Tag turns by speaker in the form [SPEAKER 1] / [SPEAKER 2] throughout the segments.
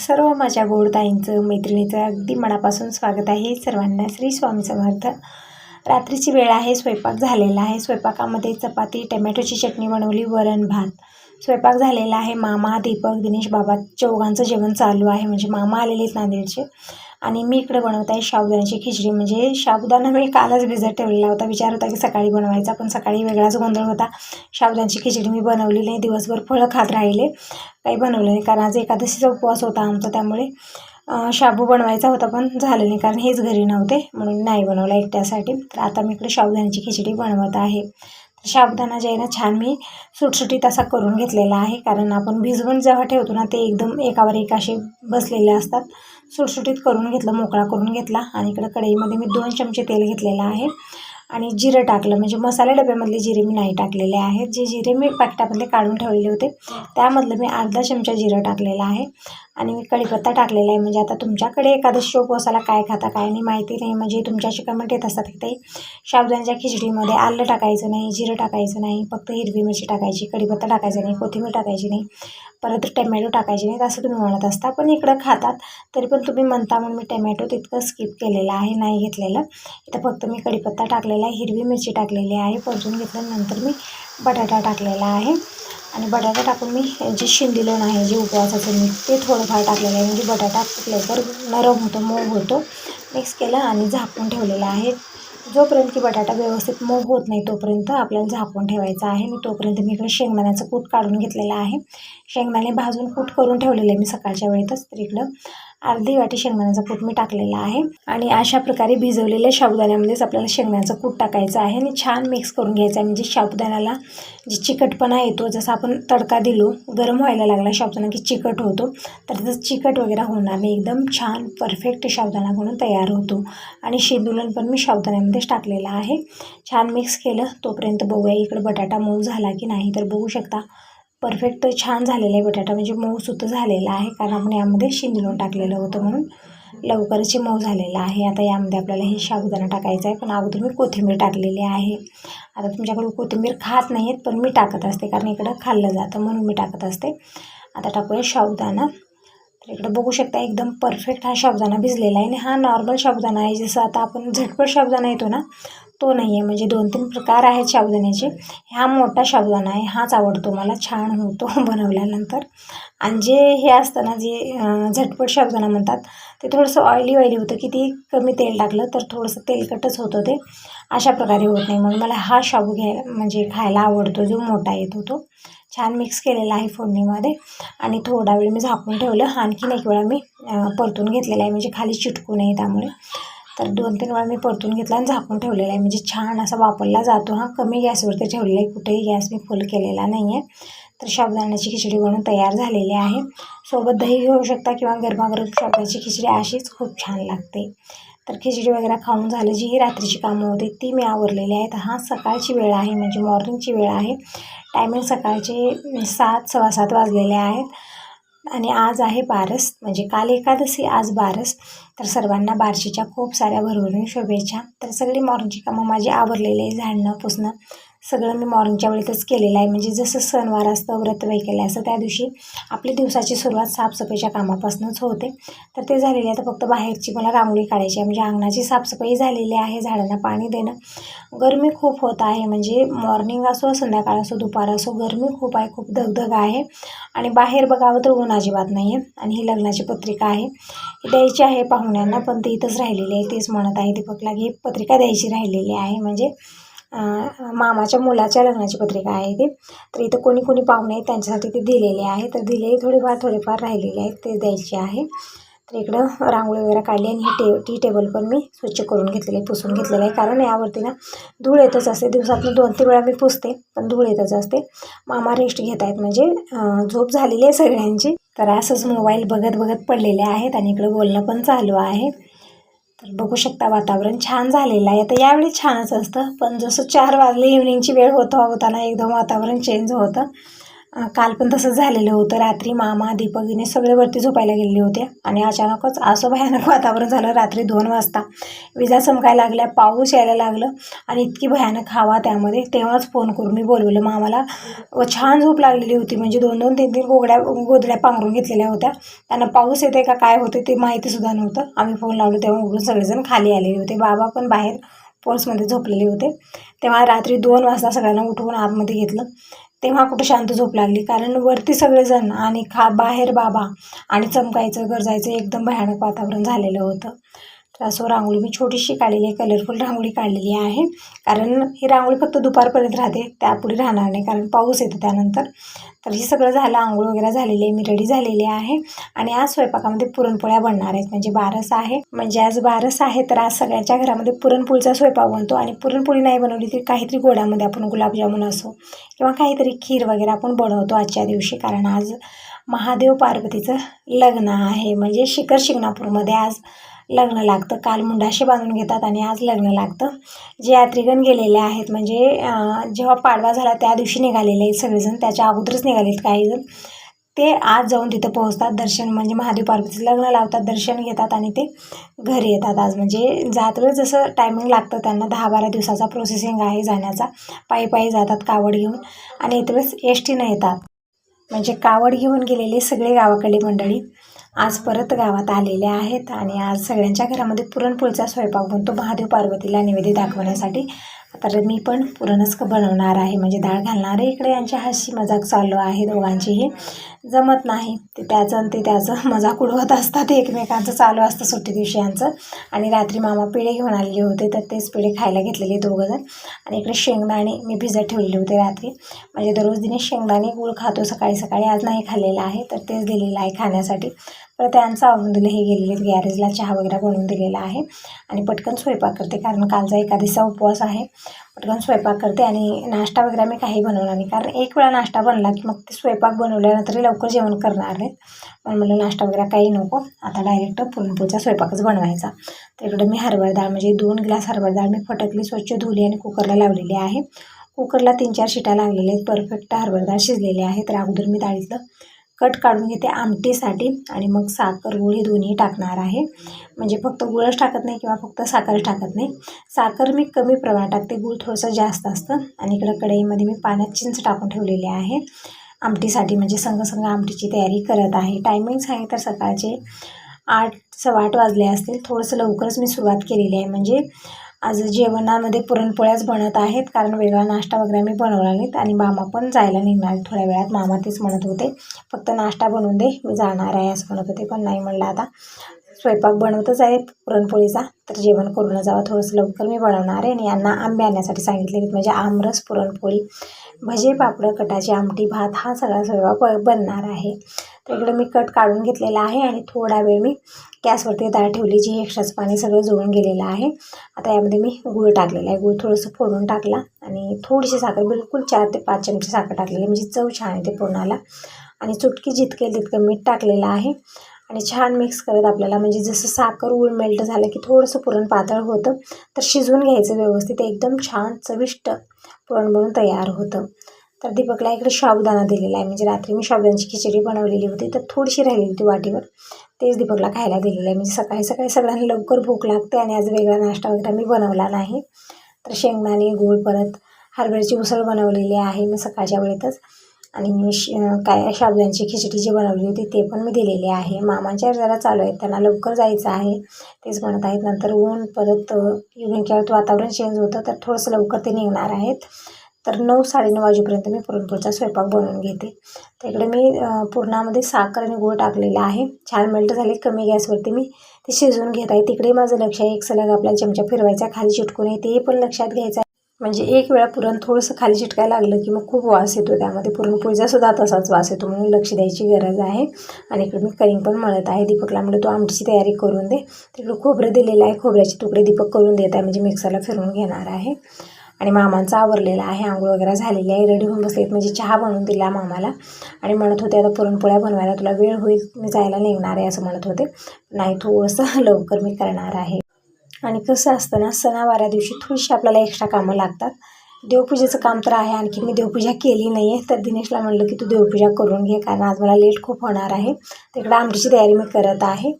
[SPEAKER 1] सर्व माझ्या गोडताईंचं मैत्रिणीचं अगदी मनापासून स्वागत आहे सर्वांना. श्री स्वामी समर्थ. रात्रीची वेळ आहे स्वयंपाक झालेला आहे. स्वयंपाकामध्ये चपाती टमॅटोची चटणी बनवली वरण भात. स्वयंपाक झालेला आहे. मामा दीपक दिनेश बाबा चौघांचं जेवण चालू आहे. म्हणजे मामा आलेले आहेत नांदेडचे. आणि मी इकडे बनवत आहे साबुदाण्याची खिचडी. म्हणजे साबुदाणा मी कालच भिजत ठेवलेला होता. विचार होता की सकाळी बनवायचा पण सकाळी वेगळाच गोंधळ होता. साबुदाण्याची खिचडी मी बनवली नाही. दिवसभर फळं खात राहिले. काही बनवलं नाही. कारण आज एकादशीचा उपवास होता आमचा त्यामुळे शाबू बनवायचा होता पण झालं नाही. कारण हेच घरी नव्हते म्हणून नाही बनवला एकट्यासाठी. तर आता मी इकडे साबुदाण्याची खिचडी बनवत आहे. तर साबुदाणा जे आहे ना छान मी सुटसुटीत असा करून घेतलेला आहे. कारण आपण भिजवून जेव्हा ठेवतो ना ते एकदम एकावर एक असे बसलेले असतात. सुटसुटीत करून घेतलं मोकळा करून घेतला. आणि इकडं कढईमध्ये मी दोन चमचे तेल घेतलेलं आहे. आणि जिरं टाकलं. म्हणजे मसाले डब्यामधले जिरे मी नाही टाकलेले आहेत. जे जिरे मी पाकिटामधले काढून ठेवलेले होते त्यामधलं मी अर्धा चमचा जिरं टाकलेला आहे. आणि मी कढीपत्ता टाकलेला आहे. म्हणजे आता तुमच्याकडे एखादं शो पोसायला काय खाता काय नाही माहिती नाही. म्हणजे तुमच्याशी कमेंट येत असतात की ते साबुदाण्याच्या खिचडीमध्ये आलं टाकायचं नाही जिरं टाकायचं नाही फक्त हिरवी मिरची टाकायची कढीपत्ता टाकायचा नाही कोथिंबीर टाकायची नाही परत टमॅटो टाकायचे नाहीत असं तुम्ही म्हणत असता. पण इकडं खातात तरी पण तुम्ही म्हणता म्हणून मी टमॅटो तितकं स्किप केलेलं आहे नाही घेतलेलं. इथं फक्त मी कढीपत्ता टाकलेला आहे हिरवी मिरची टाकलेली आहे परतून घेतल्यानंतर मी बटाटा टाकलेला आहे. आणि बटाटा टाकून मी जे शिंदीलोण आहे जे उपवासाचं मी ते थोडंफार टाकलेलं आहे. म्हणजे बटाटा खूप लवकर नरम होतो मऊ होतो. मिक्स केलं आणि झाकून ठेवलेलं आहे. जोपर्यंत की बटाटा व्यवस्थित मऊ होत नाही तोपर्यंत आपल्याला झाकून ठेवायचं आहे. मी तोपर्यंत मी इकडे शेंगदाण्याचं कूट काढून घेतलेलं आहे. शेंगदाणे भाजून कूट करून ठेवलेलं आहे मी सकाळच्या वेळेतच. तर इकडं अर्धी वाटी शेंगदाण्याचं कूट मी टाकलेलं आहे. आणि अशा प्रकारे भिजवलेल्या साबुदाण्यामध्येच आपल्याला शेंगदाण्याचं कूट टाकायचं आहे आणि छान मिक्स करून घ्यायचं आहे. म्हणजे साबुदाण्याला जी चिकटपणा येतो जसं आपण तडका दिलो गरम व्हायला लागला साबुदाणा की चिकट होतो तर त्याचं चिकट वगैरे होणार नाही एकदम छान परफेक्ट साबुदाणा म्हणून तयार होतो. आणि शेंदुलन पण मी साबुदाण्यामध्येच टाकलेलं आहे. छान मिक्स केलं तोपर्यंत बघूया इकडे बटाटा मऊ झाला की नाही तर बघू शकता परफेक्ट छान झालेला आहे बटाटा. म्हणजे मऊसुद्धा झालेला आहे कारण आपण यामध्ये शिंदलून टाकलेलं होतं म्हणून लवकरच मऊ झालेला आहे. आता यामध्ये आपल्याला हे साबुदाणा टाकायचा आहे पण अगोदर मी कोथिंबीर टाकलेली आहे. आता तुमच्याकडून कोथिंबीर खात नाही आहेत पण मी टाकत असते कारण इकडं खाल्लं जातं म्हणून मी टाकत असते. आता टाकूया साबुदाणा. तर इकडं बघू शकता एकदम परफेक्ट हा साबुदाणा भिजलेला आहे आणि हा नॉर्मल साबुदाणा आहे. जसं आता आपण झटपट साबुदाणा येतो ना तो नाही आहे म्हणजे दोन तीन प्रकार आहेत साबुदाण्याचे. हा मोठा साबुदाणा आहे. हाच आवडतो मला. छान होतो बनवल्यानंतर. आणि जे हे असतं ना जे झटपट साबुदाणा म्हणतात ते थोडंसं ऑइली ऑइली होतं. किती कमी तेल टाकलं तर थोडंसं तेलकटच होतं ते. अशा प्रकारे होत नाही. म्हणून मला हा शाबू घ्याय म्हणजे खायला आवडतो. जो मोठा येतो तो छान मिक्स केलेला आहे फोडणीमध्ये. आणि थोडा वेळ मी झाकून ठेवलं. आणखीन एक वेळा मी परतून घेतलेला आहे. म्हणजे खाली चिटकू नये त्यामुळे. तर दोन तीन वेळा मी परतून घेतला आणि झाकून ठेवलेला आहे. म्हणजे छान असा वापरला जातो हा. कमी गॅसवरती ठेवलेला आहे. कुठेही गॅस मी फुल केलेला नाही आहे तर शाबदाण्याची खिचडी बनवून तयार झालेली आहे. सोबत दही घेऊ शकता किंवा गरमागरम शाबदाची खिचडी अशीच खूप छान लागते. तर खिचडी वगैरे खाऊन झालं जी ही रात्रीची कामं होती ती मी आवरलेली आहेत. हा सकाळची वेळ आहे. म्हणजे मॉर्निंगची वेळ आहे. टायमिंग सकाळचे सात सव्वा सात वाजलेले आहेत. आणि आज आहे बारस म्हणजे काल एकादशी आज बारस. तर सर्वांना बारशीच्या खूप साऱ्या भरभरून शुभेच्छा. तर सगळी मॉर्निंगची कामं माझी आवरलेली झाडणं पुसणं. सगळं मी मॉर्निंगच्या वेळेतच केलेलं आहे. म्हणजे जसं सणवार असतं व्रत वैकल्य असतं त्या दिवशी आपली दिवसाची सुरुवात साफसफाईच्या कामापासूनच होते. तर ते झालेले आहे. तर फक्त बाहेरची मला रांगोळी काढायची आहे. म्हणजे अंगणाची साफसफाई झालेली आहे झाडांना पाणी देणं. गरमी खूप होत आहे. म्हणजे मॉर्निंग असो संध्याकाळ असो दुपार असो गरमी खूप आहे खूप धगधग आहे. आणि बाहेर बघावं तर ऊन अजिबात नाही आहे आणि ही लग्नाची पत्रिका आहे. द्यायची आहे पाहुण्यांना पण ती इथंच राहिलेली आहे. तेच म्हणत आहे दीपकला की पत्रिका द्यायची राहिलेली आहे. म्हणजे मामाच्या मुलाच्या लग्नाची पत्रिका आहे ती. तर इथं कोणी कोणी पाहुणे आहेत त्यांच्यासाठी ते दिलेले आहे. तर दिलेही थोडेफार थोडेफार राहिलेले आहेत ते द्यायचे आहे. तर इकडं रांगोळी वगैरे काढली आणि ही टे टी टेबल पण मी स्वच्छ करून घेतलेलं आहे पुसून घेतलेलं आहे. कारण यावरती ना धूळ येतच असते. दिवसातून दोन तीन वेळा मी पुसते पण धूळ येतच असते. मामा रेस्ट घेत आहेत. म्हणजे झोप झालेली आहे सगळ्यांची. तर असंच मोबाईल बघत बघत पडलेले आहेत आणि इकडं बोलणं पण चालू आहे. तर बघू शकता वातावरण छान झालेलं आहे. तर यावेळी छानच असतं. पण जसं चार वाजले इव्हनिंगची वेळ होता होताना एकदम वातावरण चेंज होतं. काल पण तसंच झालेलं होतं. रात्री मामा दीपक दिने सगळे वरती झोपायला गेलेले होते आणि अचानकच असं भयानक वातावरण झालं रात्री दोन वाजता. विजा चमकायला लागल्या पाऊस यायला लागलं आणि इतकी भयानक हवा त्यामध्ये. तेव्हाच फोन करून मी बोलवलं मामाला व छान झोप लागलेली होती. म्हणजे दोन दोन तीन तीन गोगड्या गोदड्या पांघरून घेतलेल्या होत्या. त्यांना पाऊस येते का काय होते ते माहितीसुद्धा नव्हतं. आम्ही फोन लावलो तेव्हा उघडून सगळेजण खाली आलेले होते. बाबा पण बाहेर पोल्समध्ये झोपलेले होते. तेव्हा रात्री दोन वाजता सगळ्यांना उठवून आतमध्ये घेतलं. तेव्हा कुठं शांत झोप लागली. कारण वरती सगळेजण आणि खा बाहेर बाबा आणि चमकायचं गरजायचं एकदम भयानक वातावरण झालेलं होतं. असं रांगोळी. मी छोटीशी काढलेली आहे कलरफुल रांगोळी काढलेली आहे. कारण ही रांगोळी फक्त दुपारपर्यंत राहते त्यापुढे राहणार नाही कारण पाऊस येतो त्यानंतर. तर हे सगळं झालं आंघोळ वगैरे झालेली आहे मी रेडी झालेली आहे. आणि आज स्वयंपाकामध्ये पुरणपोळ्या बनणार आहेत म्हणजे बारस आहे. म्हणजे आज बारस आहे तर आज सगळ्यांच्या घरामध्ये पुरणपोळीचा स्वयंपाक बनतो. आणि पुरणपोळी नाही बनवली तरी काहीतरी गोड्यामध्ये आपण गुलाबजामुन असो किंवा काहीतरी खीर वगैरे आपण बनवतो आजच्या दिवशी. कारण आज महादेव पार्वतीचं लग्न आहे म्हणजे शिखर शिंगणापूरमध्ये आज लग्न लागतं. काल मुंडाशी बांधून घेतात आणि आज लग्न लागतं. जे यात्रीगण गेलेले आहेत म्हणजे जेव्हा पाडवा झाला त्या दिवशी निघालेले आहेत सगळेजण. त्याच्या अगोदरच निघालेत काही जण ते आज जाऊन तिथं पोहोचतात दर्शन म्हणजे महादेव पार्वतीचं लग्न लावतात दर्शन घेतात आणि ते घरी येतात आज. म्हणजे जातवेळ जसं टायमिंग लागतं त्यांना दहा बारा दिवसाचा प्रोसेसिंग आहे जाण्याचा. पायी पायी जातात कावड घेऊन आणि येते एस टीनं येतात. म्हणजे कावड घेऊन गेलेले सगळे गावाकडे मंडळी. आज परत गावात आलेले आहेत आणि आज सगळ्यांच्या घरामध्ये पुरणपोळीचा स्वयंपाक बनतो. महादेव पार्वतीला निवेदी दाखवण्यासाठी. तर मी पण पुरणच बनवणार आहे. म्हणजे डाळ घालणार आहे. इकडे यांची हाशी मजाक चालू आहे दोघांचीही जमत नाही. ते त्याचं आणि ते त्याचं मजाक उडवत असतात. एकमेकांचं चालू असतं सुट्टी दिवशी यांचं. आणि रात्री मामा पिढे घेऊन आलेले होते. तर तेच पिढे खायला घेतलेले दोघंजण आणि इकडे शेंगदाणे मी भिजत ठेवलेले होते रात्री. म्हणजे दररोज दिने शेंगदाणे गूळ खातो. सकाळी सकाळी आज नाही खाल्लेला आहे. तर तेच दिलेलं आहे खाण्यासाठी. तर त्यांचं आवडून दिलं हे गेलेले गॅरेजला चहा वगैरे बनवून दिलेला आहे. आणि पटकन स्वयंपाक करते कारण कालचा एकादशीचा उपवास आहे. पटकन स्वयंपाक करते आणि नाश्ता वगैरे मी काही बनवणार नाही कारण एक वेळा नाश्ता बनला की मग ते स्वयंपाक बनवल्यानंतर लवकर जेवण करणार आहेत. पण मला नाश्ता वगैरे काही नको आता डायरेक्ट पुरणपोळीचा स्वयंपाकच बनवायचा. तर इकडे मी हरभरा डाळ म्हणजे दोन ग्लास हरभरा डाळ मी फटकली स्वच्छ धुली आणि कुकरला लावलेली आहे. कुकरला तीन चार शिटा लागलेल्या आहेत परफेक्ट हरभरा डाळ शिजलेली आहे. तर अगोदर मी डाळीतलं कट काढून घेते आमटीसाठी आणि मग साखर गुळ हे दोन्ही टाकणार आहे. म्हणजे फक्त गुळच टाकत नाही किंवा फक्त साखर टाकत नाही. साखर मी कमी प्रमाणात टाकते गुळ थोडंसं जास्त असतं. आणि इकडं कढईमध्ये मी पाण्यात चिंच टाकून ठेवलेली आहे. आमटीसाठी म्हणजे संघ संघ आमटीची तयारी करत आहे. टायमिंग सांगितलं तर सकाळचे आठ सव्वा आठ वाजले असतील. थोडंसं लवकरच मी सुरुवात केलेली आहे. म्हणजे आज जेवणामध्ये पुरणपोळ्याच बनत आहेत कारण वेगळा नाश्ता वगैरे मी बनवला नाहीत आणि मामा पण जायला निघणार आहेत थोड्या वेळात. मामा तेच म्हणत होते फक्त नाश्ता बनवून दे मी जाणार आहे असं म्हणत होते पण नाही म्हणलं आता. स्वयंपाक बनवतच आहे पुरणपोळीचा. तर जेवण करून जावा थोडंसं लवकर मी बनवणार आहे. आणि यांना आंबे आणण्यासाठी सांगितले म्हणजे आमरस पुरणपोळी भजे पापड कटाची आमटी भात हा सगळा स्वयंपाक ब- बनणार आहे. तर इकडे मी कट काढून घेतलेला आहे आणि थोडा वेळ मी गॅसवरती डाळ ठेवली जी एक्स्ट्राचं पाणी सगळं जोडून गेलेलं आहे. आता यामध्ये मी गूळ टाकलेला आहे. गूळ थोडंसं फोडून टाकला आणि थोडीशी साखर बिलकुल चार ते पाच चमचे साखर टाकलेली आहे. म्हणजे चव छान येते पुरणाला. आणि चुटकी जितके तितकं मीठ टाकलेलं आहे. आणि छान मिक्स करत आपल्याला. म्हणजे जसं साखर उळ मेल्ट झालं की थोडंसं पुरण पातळ होतं तर शिजवून घ्यायचं व्यवस्थित. एकदम छान चविष्ट पुरण बनून तयार होतं. तर दीपकला इकडे शाबुदाना दिलेला आहे. म्हणजे रात्री मी शाबुदानाची खिचडी बनवलेली होती तर थोडीशी राहिली होती वाटीवर. तेच दीपकला खायला दिलेलं आहे. म्हणजे सकाळी सकाळी सगळ्यांना लवकर भूक लागते आणि आज वेगळा नाश्ता वगैरे मी बनवला नाही. तर शेंगदाणे गूळ परत हरभऱ्याची उसळ बनवलेली आहे मी सकाळच्या वेळेतच. आणि मी श काय साबुदाण्याची खिचडी जी बनवली होती ते पण मी दिलेली आहे. मामांच्या जरा चालू आहेत त्यांना लवकर जायचं आहे. तेच म्हणत आहेत नंतर ऊन परत इव्हनिंग केव्हा वातावरण चेंज होतं तर थोडंसं लवकर ते निघणार आहेत. तर नऊ साडेनऊ वाजेपर्यंत मी पुरणपोळीचा स्वयंपाक बनवून घेते. तर इकडे मी पुरणामध्ये साखर आणि गूळ टाकलेला आहे. छान मेल्ट झाले कमी गॅसवरती मी ते शिजवून घेत आहे. तिकडे माझं लक्ष आहे एक सलग आपल्याला चमचा फिरवायचा खाली चिटकून आहे ते पण लक्षात घ्यायचं आहे. म्हणजे एक वेळा पुरण थोडंसं खाली चिटकायला लागलं की मग खूप वास येतो त्यामध्ये. पुरणपोळीचासुद्धा तसाच वास येतो म्हणून लक्ष द्यायची गरज आहे. आणि इकडे मी करिंग पण मळत आहे. दीपकला म्हणलं तू आमटीची तयारी करून दे. तिकडे खोबरं दिलेलं आहे. खोबऱ्याचे तुकडे दीपक करून देत आहे. म्हणजे मिक्सरला फिरवून घेणार आहे. आणि मामांचा आवरलेला आहे. आंघोळ वगैरे झालेली आहे. रेडी होऊन बसलेत. म्हणजे चहा बनवून दिला मामाला. आणि म्हणत होते आता पुरणपोळ्या बनवायला तुला वेळ होईल. मी जायला निघणार आहे असं म्हणत होते. नाही थोडंसं लवकर मी करणार आहे. आणि कसं असतं ना सणावाऱ्या दिवशी थोडीशी आपल्याला एक्स्ट्रा कामं लागतात. देवपूजेचं काम तर आहे आणखी मी देवपूजा केली नाही आहे तर दिनेशला म्हणलं की तू देवपूजा करून घे कारण आज मला लेट खूप होणार आहे. तिकडं आमटीची तयारी मी करत आहे.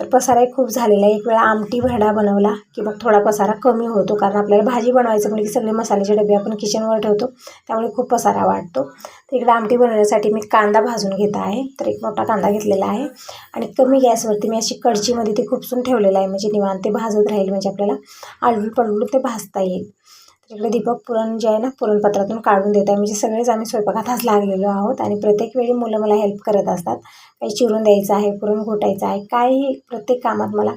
[SPEAKER 1] तर पसाराही खूप झालेला आहे. एक वेळा आमटी भरडा बनवला की मग थोडा पसारा कमी होतो कारण आपल्याला भाजी बनवायचं म्हणजे की सगळे मसाल्याचे डबे आपण किचनवर ठेवतो त्यामुळे खूप पसारा वाटतो तर इकडे आमटी बनवण्यासाठी मी कांदा भाजून घेत आहे. तर एक मोठा कांदा घेतलेला आहे आणि कमी गॅसवरती मी अशी कडचीमध्ये ते खुपसून ठेवलेलं आहे. म्हणजे निवांत ते भाजत राहील म्हणजे आपल्याला आलडून पडून ते भाजता येईल. तिकडे दीपक पुरण जे आहे ना पुरणपत्रातून काढून देत आहे. म्हणजे सगळेच आम्ही स्वयंपाकात लागलेलो आहोत आणि प्रत्येक वेळी मुलं मला हेल्प करत असतात. काही चिरून द्यायचं आहे पुरण घोटायचं आहे काही प्रत्येक कामात मला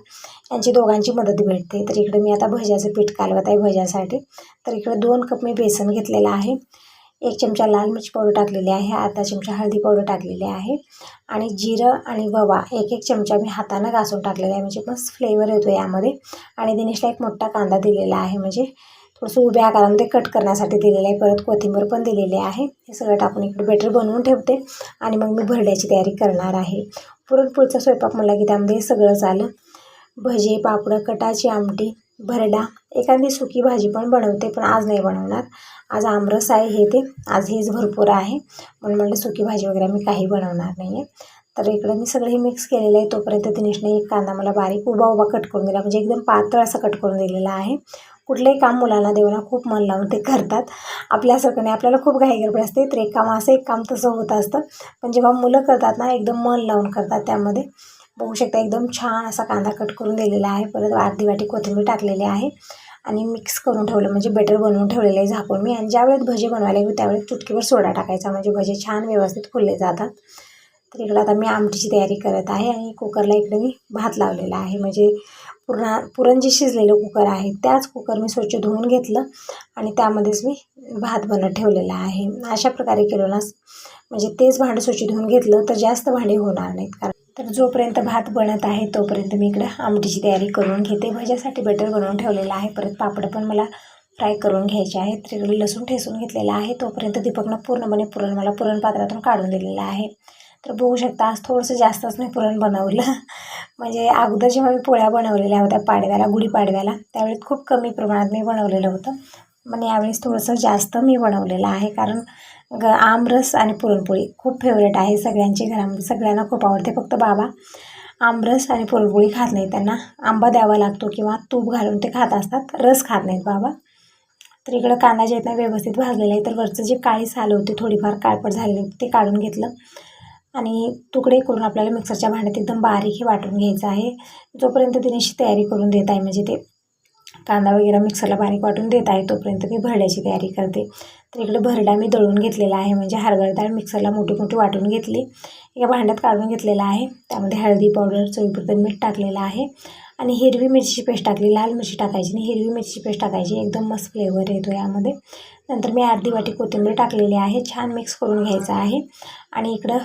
[SPEAKER 1] यांची दोघांची मदत भेटते. तर इकडे मी आता भज्याचं पीठ कालवत आहे भज्यासाठी. तर इकडे दोन कप मी बेसन घेतलेलं आहे. एक चमचा लाल मिरची पावडर टाकलेली आहे अर्धा चमचा हळदी पावडर टाकलेली आहे आणि जिरं आणि ववा एक एक चमचा मी हातानं घासून टाकलेला आहे. म्हणजे मस्त फ्लेवर येतो यामध्ये. आणि दिनेशला एक मोठा कांदा दिलेला आहे. म्हणजे थोडंसं उभ्या आकारामध्ये कट करण्यासाठी दिलेलं आहे. परत कोथिंबीर पण दिलेली आहे. हे सगळं टाकून इकडे बेटर बनवून ठेवते. आणि मग मी भरड्याची तयारी करणार आहे. पुरणपोळीचा स्वयंपाक म्हणला की त्यामध्ये सगळं झालं. भजे पापडं कटाची आमटी भरडा. एखादी सुकी भाजी पण बनवते पण आज नाही बनवणार. आज आमरस आहे हे ते. आज हेच भरपूर आहे. म्हणून म्हटलं सुकी भाजी वगैरे मी काही बनवणार नाही आहे तर इकडं मी सगळं हे मिक्स केलेलं आहे. तोपर्यंत दिनेशने एक कांदा मला बारीक उभा उभा कट करून दिला. म्हणजे एकदम पातळ असं कट करून दिलेला आहे. कुठलंही काम मुलांना देवाला खूप मन लावून ते करतात. आपल्यासारखं नाही आपल्याला खूप घाईगडबड असते. तर एक काम असं एक काम तसं होत असतं. पण जेव्हा मुलं करतात ना एकदम मन लावून करतात त्यामध्ये. बघू शकता एकदम छान असा कांदा कट करून दिलेला आहे. परत अर्धी वाटी कोथिंबीर टाकलेली आहे. आणि मिक्स करून ठेवलं म्हणजे बेटर बनवून ठेवलेलं आहे झाकून मी. आणि ज्यावेळेस भजे बनवायला घेऊ त्यावेळेस चुटकीवर सोडा टाकायचा म्हणजे भजे छान व्यवस्थित फुलले जातात. तर इकडं आता मी आमटीची तयारी करत आहे आणि कुकरला इकडे मी भात लावलेला आहे. म्हणजे पुरणा पुरण जे शिजलेलं कुकर आहे. त्याच कुकर मी स्वच्छ धुवून घेतलं आणि त्यामध्येच मी भात बनत ठेवलेला आहे. अशा प्रकारे केलं ना म्हणजे तेच भांडं स्वच्छ धुवून घेतलं तर जास्त भांडे होणार नाहीत. कारण तर जोपर्यंत भात बनत आहे तोपर्यंत मी इकडं आमटीची तयारी करून घेते. भज्यासाठी बटर बनवून ठेवलेलं आहे. परत पापड पण मला फ्राय करून घ्यायचे आहेत. तिकडे लसूण ठेसून घेतलेला आहे. तोपर्यंत दीपकनं पूर्णपणे पुरण मला पुरणपात्रातून काढून दिलेलं आहे. तर बघू शकता आज थोडंसं जास्तच मी पुरण बनवलं. म्हणजे अगोदर जेव्हा मी पोळ्या बनवलेल्या होत्या पाडव्याला गुढीपाडव्याला त्यावेळेस खूप कमी प्रमाणात मी बनवलेलं होतं. पण यावेळेस थोडंसं जास्त मी बनवलेलं आहे कारण ग आमरस आणि पुरणपोळी खूप फेवरेट आहे सगळ्यांची घरामध्ये सगळ्यांना खूप आवडते. फक्त बाबा आमरस आणि पुरणपोळी खात नाही त्यांना आंबा द्यावा लागतो किंवा तूप घालून ते खात असतात रस खात नाहीत बाबा. तर इकडं कांदा जे आहेत ना व्यवस्थित भाजलेला आहे तर वरचं जे काळी साल होती थोडीफार काळपट झालेली होती ते काढून घेतलं. आणि तुकडे करून आपल्याला मिक्सरच्या भांड्यात एकदम बारीक हे वाटून घ्यायचं आहे. जोपर्यंत दिनेशी तयारी करून देत आहे म्हणजे ते कांदा वगैरे मिक्सरला बारीक वाटून देत आहे तोपर्यंत मी भरड्याची तयारी करते. तर इकडे भरडा मी दळून घेतलेला आहे. म्हणजे हरभरा डाळ मिक्सरला मोठी मोठी वाटून घेतली. एका भांड्यात काढून घेतलेला आहे. त्यामध्ये हळदी पावडर चवीपुरतं मीठ टाकलेलं आहे. आणि हिरवी मिरची पेस्ट टाकली. लाल मिरची टाकायची आणि हिरवी मिरची पेस्ट टाकायची. एकदम मस्त फ्लेवर येतो यामध्ये. नंतर मी अर्धी वाटी कोथिंबीर टाकलेली आहे. छान मिक्स करून घ्यायचं आहे. आणि इकडं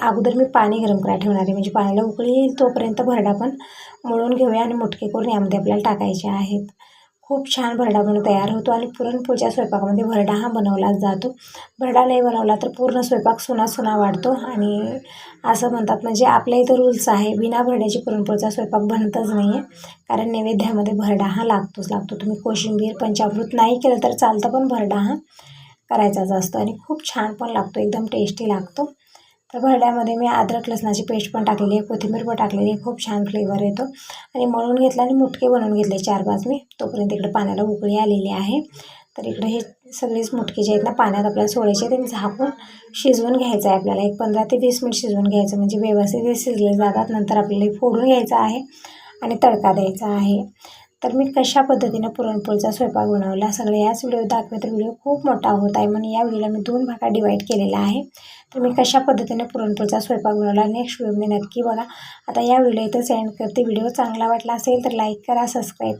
[SPEAKER 1] अगोदर मी पाणी गरम करायला ठेवणार आहे. म्हणजे पाण्याला उकळी येईल तोपर्यंत भरडा पण मळून घेऊया आणि मुटके करून यामध्ये आपल्याला टाकायचे आहेत. खूप छान भरडा म्हणून तयार होतो आणि पुरणपोळीच्या स्वयंपाकामध्ये भरडा हा बनवलाच जातो. भरडा नाही बनवला तर पूर्ण स्वयंपाक सुना सुना वाढतो आणि असं म्हणतात म्हणजे आपल्या इथं रूल्स आहे बिना भरड्याची पुरणपोळीचा स्वयंपाक बनतच नाही आहे कारण नैवेद्यामध्ये भरडा हा लागतोच लागतो. तुम्ही कोशिंबीर पंचामृत नाही केलं तर चालतं पण भरडा हा करायचाच असतो आणि खूप छान पण लागतो एकदम टेस्टी लागतो. तर भरड्यामध्ये मी अद्रक लसणाची पेस्ट पण टाकलेली आहे कोथिंबीर पण टाकलेली आहे. खूप छान फ्लेवर येतो. आणि मळून घेतला आणि मुटके बनवून घेतले चार पाच मी. तोपर्यंत इकडे पाण्याला उकळी आलेली आहे. तर इकडे हे सगळेच मुटके जे आहेत ना पाण्यात आपल्याला सोडायचे ते झाकून शिजवून घ्यायचं आहे आपल्याला. एक पंधरा ते वीस मिनिट शिजवून घ्यायचं म्हणजे व्यवस्थित शिजले जातात. नंतर आपल्याला फोडून घ्यायचं आहे आणि तडका द्यायचा आहे. तर मी कशा पद्धतीनं पुरणपोळीचा स्वयंपाक बनवला सगळे याच व्हिडिओ दाखवे तर व्हिडिओ खूप मोठा होत आहे म्हणून या व्हिडिओला मी दोन भागात डिवाईड केलेला आहे. तर मी कशा पद्धतीने पुरणपोळीचा स्वयंपाक बनवला नेक्स्ट व्हिडिओमध्ये नक्की बघा आता या व्हिडिओ इथं सेंड करते. व्हिडिओ चांगला वाटला असेल तर लाईक करा सबस्क्राईब